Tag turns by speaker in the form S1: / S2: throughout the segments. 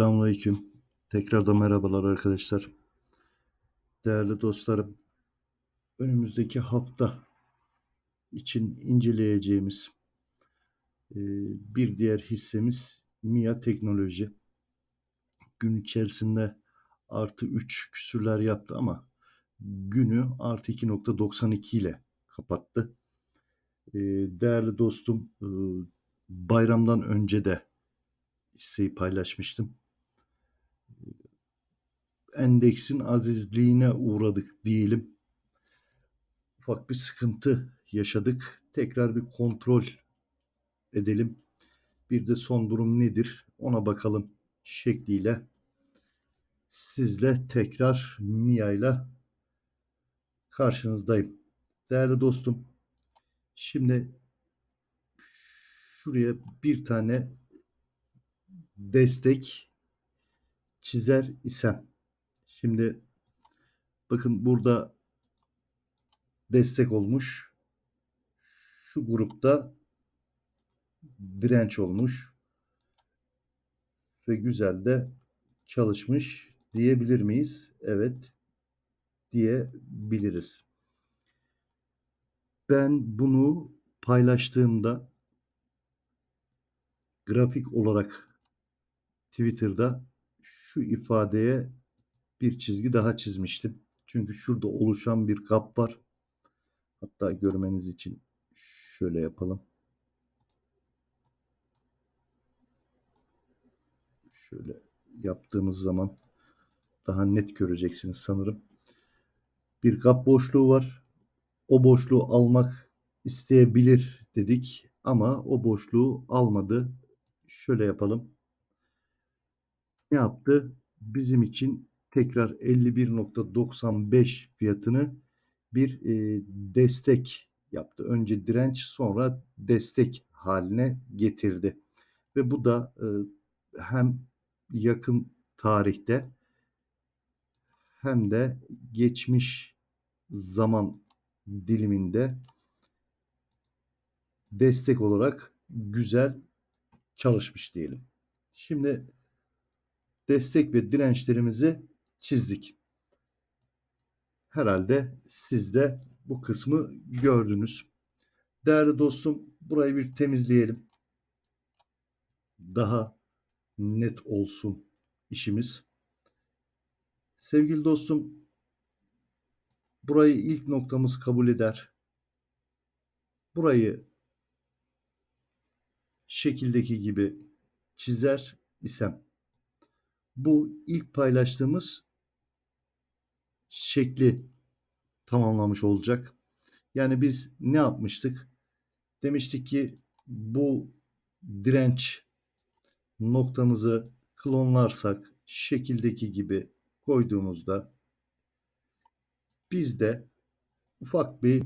S1: Selamünaleyküm. Tekrardan merhabalar arkadaşlar. Değerli dostlarım, önümüzdeki hafta için inceleyeceğimiz e, bir diğer hissemiz MIA Teknoloji. Gün içerisinde artı 3 küsürler yaptı ama günü artı 2.92 ile kapattı. E, Değerli dostum, e, bayramdan önce de hisseyi paylaşmıştım endeksin azizliğine uğradık diyelim. Ufak bir sıkıntı yaşadık. Tekrar bir kontrol edelim. Bir de son durum nedir ona bakalım şekliyle. Sizle tekrar Mia ile karşınızdayım. Değerli dostum, şimdi şuraya bir tane destek çizer isem Şimdi bakın burada destek olmuş. Şu grupta direnç olmuş. Ve güzel de çalışmış diyebilir miyiz? Evet diyebiliriz. Ben bunu paylaştığımda grafik olarak Twitter'da şu ifadeye bir çizgi daha çizmiştim. Çünkü şurada oluşan bir kap var. Hatta görmeniz için şöyle yapalım. Şöyle yaptığımız zaman daha net göreceksiniz sanırım. Bir kap boşluğu var. O boşluğu almak isteyebilir dedik ama o boşluğu almadı. Şöyle yapalım. Ne yaptı? Bizim için tekrar 51.95 fiyatını bir e, destek yaptı. Önce direnç sonra destek haline getirdi. Ve bu da e, hem yakın tarihte hem de geçmiş zaman diliminde destek olarak güzel çalışmış diyelim. Şimdi destek ve dirençlerimizi çizdik. Herhalde siz de bu kısmı gördünüz. Değerli dostum burayı bir temizleyelim. Daha net olsun işimiz. Sevgili dostum, burayı ilk noktamız kabul eder. Burayı şekildeki gibi çizer isem bu ilk paylaştığımız şekli tamamlamış olacak. Yani biz ne yapmıştık? Demiştik ki bu direnç noktamızı klonlarsak şekildeki gibi koyduğumuzda bizde ufak bir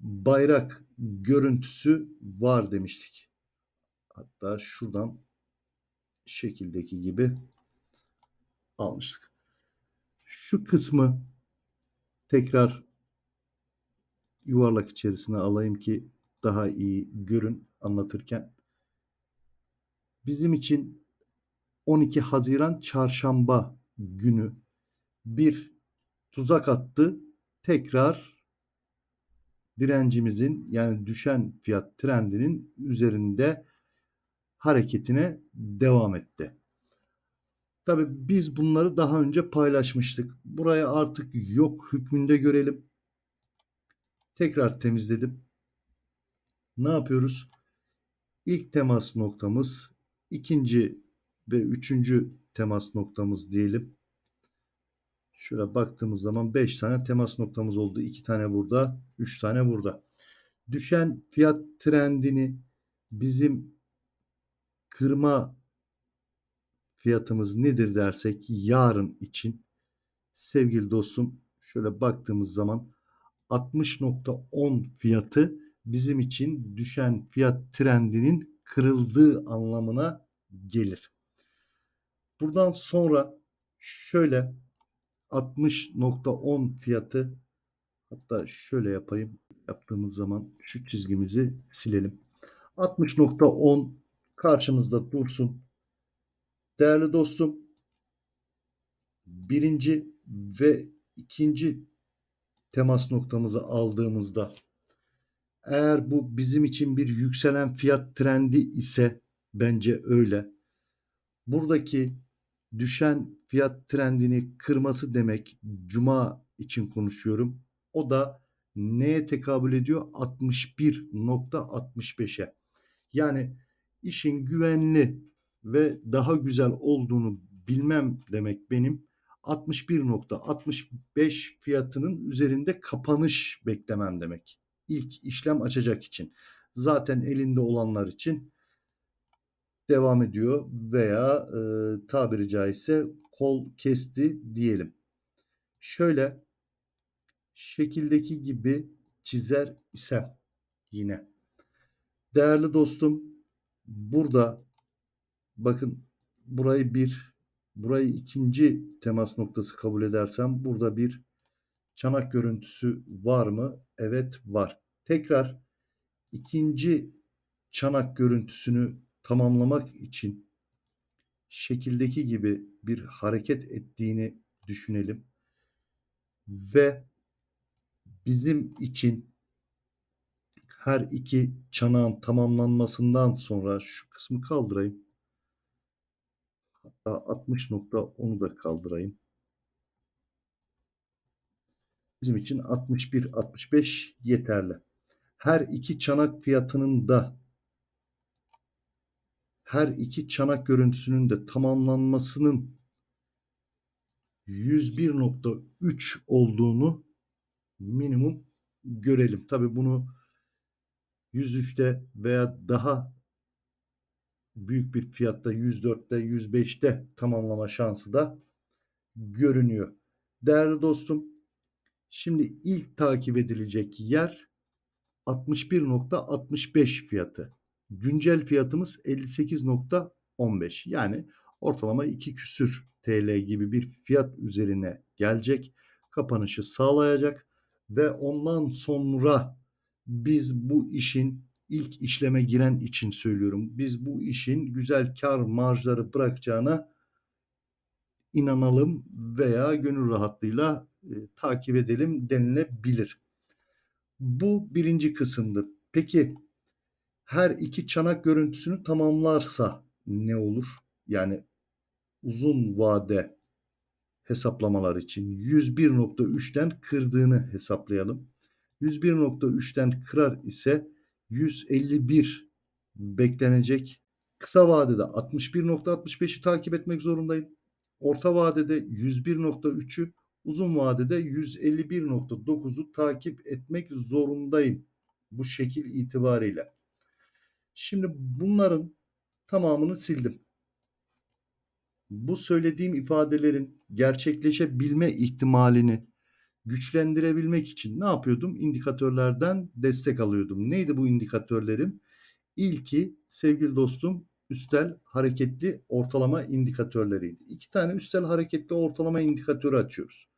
S1: bayrak görüntüsü var demiştik. Hatta şuradan şekildeki gibi almıştık. Şu kısmı tekrar yuvarlak içerisine alayım ki daha iyi görün anlatırken. Bizim için 12 Haziran çarşamba günü bir tuzak attı. Tekrar direncimizin yani düşen fiyat trendinin üzerinde hareketine devam etti. Tabii biz bunları daha önce paylaşmıştık. Buraya artık yok hükmünde görelim. Tekrar temizledim. Ne yapıyoruz? İlk temas noktamız, ikinci ve üçüncü temas noktamız diyelim. Şöyle baktığımız zaman 5 tane temas noktamız oldu. 2 tane burada, 3 tane burada. Düşen fiyat trendini bizim kırma fiyatımız nedir dersek yarın için sevgili dostum şöyle baktığımız zaman 60.10 fiyatı bizim için düşen fiyat trendinin kırıldığı anlamına gelir. Buradan sonra şöyle 60.10 fiyatı hatta şöyle yapayım yaptığımız zaman şu çizgimizi silelim. 60.10 karşımızda dursun. Değerli dostum birinci ve ikinci temas noktamızı aldığımızda eğer bu bizim için bir yükselen fiyat trendi ise bence öyle. Buradaki düşen fiyat trendini kırması demek cuma için konuşuyorum. O da neye tekabül ediyor? 61.65'e. Yani işin güvenli ve daha güzel olduğunu bilmem demek benim 61.65 fiyatının üzerinde kapanış beklemem demek. İlk işlem açacak için. Zaten elinde olanlar için devam ediyor veya e, tabiri caizse kol kesti diyelim. Şöyle şekildeki gibi çizer isem yine. Değerli dostum burada bakın burayı bir burayı ikinci temas noktası kabul edersem burada bir çanak görüntüsü var mı? Evet var. Tekrar ikinci çanak görüntüsünü tamamlamak için şekildeki gibi bir hareket ettiğini düşünelim. Ve bizim için her iki çanağın tamamlanmasından sonra şu kısmı kaldırayım. Hatta 60.10'u da kaldırayım. Bizim için 61-65 yeterli. Her iki çanak fiyatının da her iki çanak görüntüsünün de tamamlanmasının 101.3 olduğunu minimum görelim. Tabi bunu 103'te veya daha büyük bir fiyatta 104'te 105'te tamamlama şansı da görünüyor. Değerli dostum şimdi ilk takip edilecek yer 61.65 fiyatı. Güncel fiyatımız 58.15 yani ortalama 2 küsür TL gibi bir fiyat üzerine gelecek. Kapanışı sağlayacak ve ondan sonra biz bu işin ilk işleme giren için söylüyorum. Biz bu işin güzel kar marjları bırakacağına inanalım veya gönül rahatlığıyla e, takip edelim denilebilir. Bu birinci kısımdı. Peki her iki çanak görüntüsünü tamamlarsa ne olur? yani uzun vade hesaplamalar için 101.3'ten kırdığını hesaplayalım. 101.3'ten kırar ise 151 beklenecek. Kısa vadede 61.65'i takip etmek zorundayım. Orta vadede 101.3'ü, uzun vadede 151.9'u takip etmek zorundayım. Bu şekil itibariyle. Şimdi bunların tamamını sildim. Bu söylediğim ifadelerin gerçekleşebilme ihtimalini güçlendirebilmek için ne yapıyordum? İndikatörlerden destek alıyordum. Neydi bu indikatörlerim? İlki sevgili dostum üstel hareketli ortalama indikatörleriydi. İki tane üstel hareketli ortalama indikatörü açıyoruz.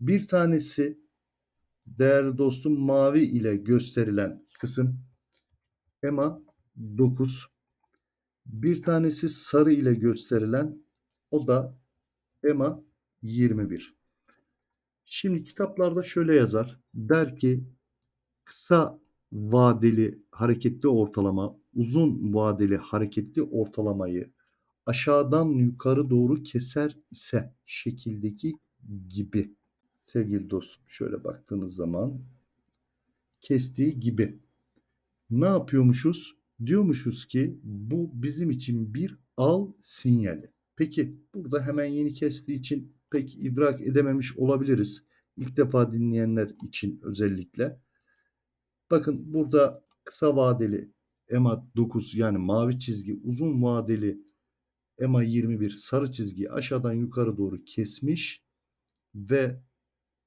S1: Bir tanesi değerli dostum mavi ile gösterilen kısım EMA 9. Bir tanesi sarı ile gösterilen o da EMA 21. Şimdi kitaplarda şöyle yazar. Der ki kısa vadeli hareketli ortalama, uzun vadeli hareketli ortalamayı aşağıdan yukarı doğru keser ise şekildeki gibi. Sevgili dostum şöyle baktığınız zaman kestiği gibi. Ne yapıyormuşuz? Diyormuşuz ki bu bizim için bir al sinyali. Peki burada hemen yeni kestiği için pek idrak edememiş olabiliriz. İlk defa dinleyenler için özellikle. Bakın burada kısa vadeli EMA 9 yani mavi çizgi, uzun vadeli EMA 21 sarı çizgiyi aşağıdan yukarı doğru kesmiş ve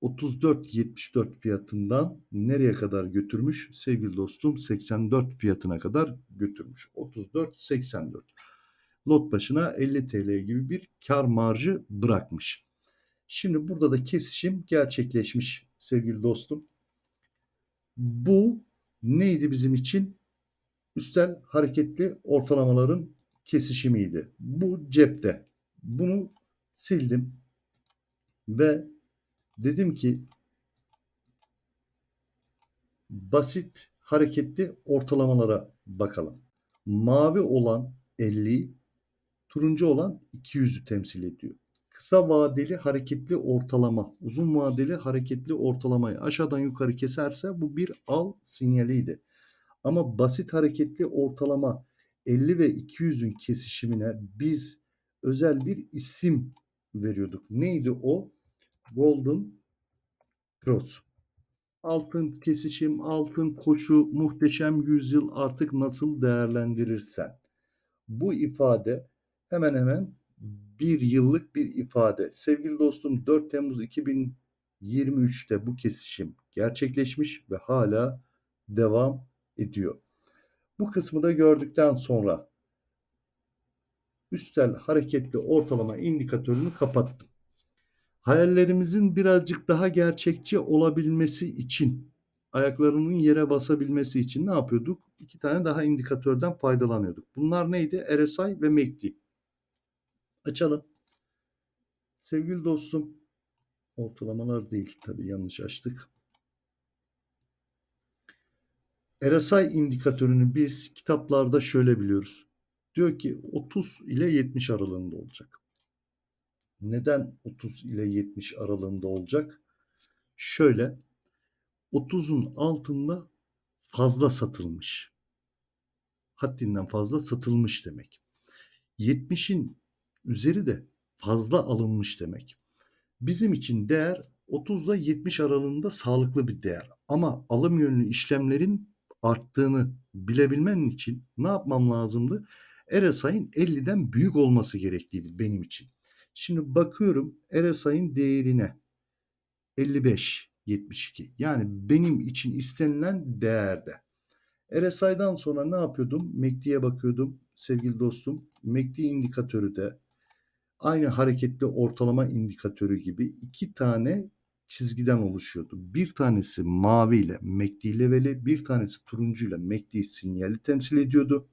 S1: 34.74 fiyatından nereye kadar götürmüş? Sevgili dostum 84 fiyatına kadar götürmüş. 34.84. Lot başına 50 TL gibi bir kar marjı bırakmış. Şimdi burada da kesişim gerçekleşmiş sevgili dostum. Bu neydi bizim için? Üstel hareketli ortalamaların kesişimiydi. Bu cepte. Bunu sildim ve dedim ki basit hareketli ortalamalara bakalım. Mavi olan 50, turuncu olan 200'ü temsil ediyor. Kısa vadeli hareketli ortalama, uzun vadeli hareketli ortalamayı aşağıdan yukarı keserse bu bir al sinyaliydi. Ama basit hareketli ortalama 50 ve 200'ün kesişimine biz özel bir isim veriyorduk. Neydi o? Golden Cross. Altın kesişim, altın koşu, muhteşem yüzyıl artık nasıl değerlendirirsen. Bu ifade hemen hemen bir yıllık bir ifade. Sevgili dostum 4 Temmuz 2023'te bu kesişim gerçekleşmiş ve hala devam ediyor. Bu kısmı da gördükten sonra üstel hareketli ortalama indikatörünü kapattım. Hayallerimizin birazcık daha gerçekçi olabilmesi için, ayaklarının yere basabilmesi için ne yapıyorduk? İki tane daha indikatörden faydalanıyorduk. Bunlar neydi? RSI ve MACD. Açalım. Sevgili dostum, ortalamalar değil tabii yanlış açtık. RSI indikatörünü biz kitaplarda şöyle biliyoruz. Diyor ki 30 ile 70 aralığında olacak. Neden 30 ile 70 aralığında olacak? Şöyle 30'un altında fazla satılmış. Haddinden fazla satılmış demek. 70'in üzeri de fazla alınmış demek. Bizim için değer 30 ile 70 aralığında sağlıklı bir değer. Ama alım yönlü işlemlerin arttığını bilebilmen için ne yapmam lazımdı? RSI'nin 50'den büyük olması gerekliydi benim için. Şimdi bakıyorum RSI'nin değerine 55 72 yani benim için istenilen değerde. RSI'dan sonra ne yapıyordum? MACD'ye bakıyordum sevgili dostum. MACD indikatörü de aynı hareketli ortalama indikatörü gibi iki tane çizgiden oluşuyordu. Bir tanesi mavi ile MACD leveli, bir tanesi turuncu ile MACD sinyali temsil ediyordu.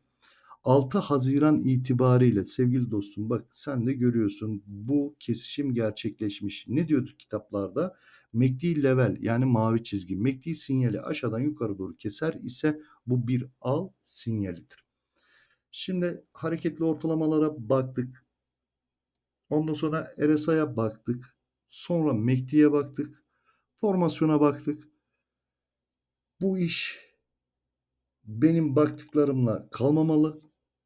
S1: 6 Haziran itibariyle sevgili dostum bak sen de görüyorsun bu kesişim gerçekleşmiş. Ne diyorduk kitaplarda? MACD level yani mavi çizgi. MACD sinyali aşağıdan yukarı doğru keser ise bu bir al sinyalidir. Şimdi hareketli ortalamalara baktık. Ondan sonra RSI'ya baktık. Sonra MACD'ye baktık. Formasyona baktık. Bu iş benim baktıklarımla kalmamalı.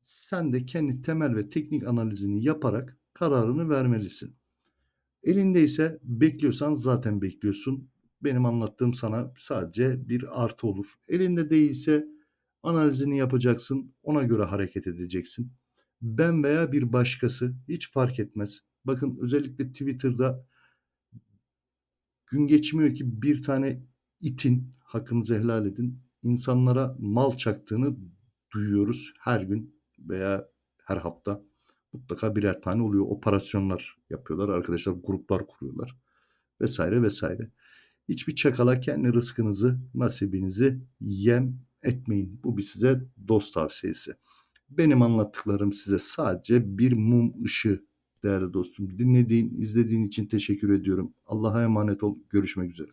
S1: Sen de kendi temel ve teknik analizini yaparak kararını vermelisin. Elindeyse bekliyorsan zaten bekliyorsun. Benim anlattığım sana sadece bir artı olur. Elinde değilse analizini yapacaksın. Ona göre hareket edeceksin. Ben veya bir başkası hiç fark etmez. Bakın özellikle Twitter'da gün geçmiyor ki bir tane itin hakkınızı helal edin. insanlara mal çaktığını duyuyoruz her gün veya her hafta. Mutlaka birer tane oluyor. Operasyonlar yapıyorlar. Arkadaşlar gruplar kuruyorlar. Vesaire vesaire. Hiçbir çakala kendi rızkınızı, nasibinizi yem etmeyin. Bu bir size dost tavsiyesi. Benim anlattıklarım size sadece bir mum ışığı değerli dostum. Dinlediğin, izlediğin için teşekkür ediyorum. Allah'a emanet ol. Görüşmek üzere.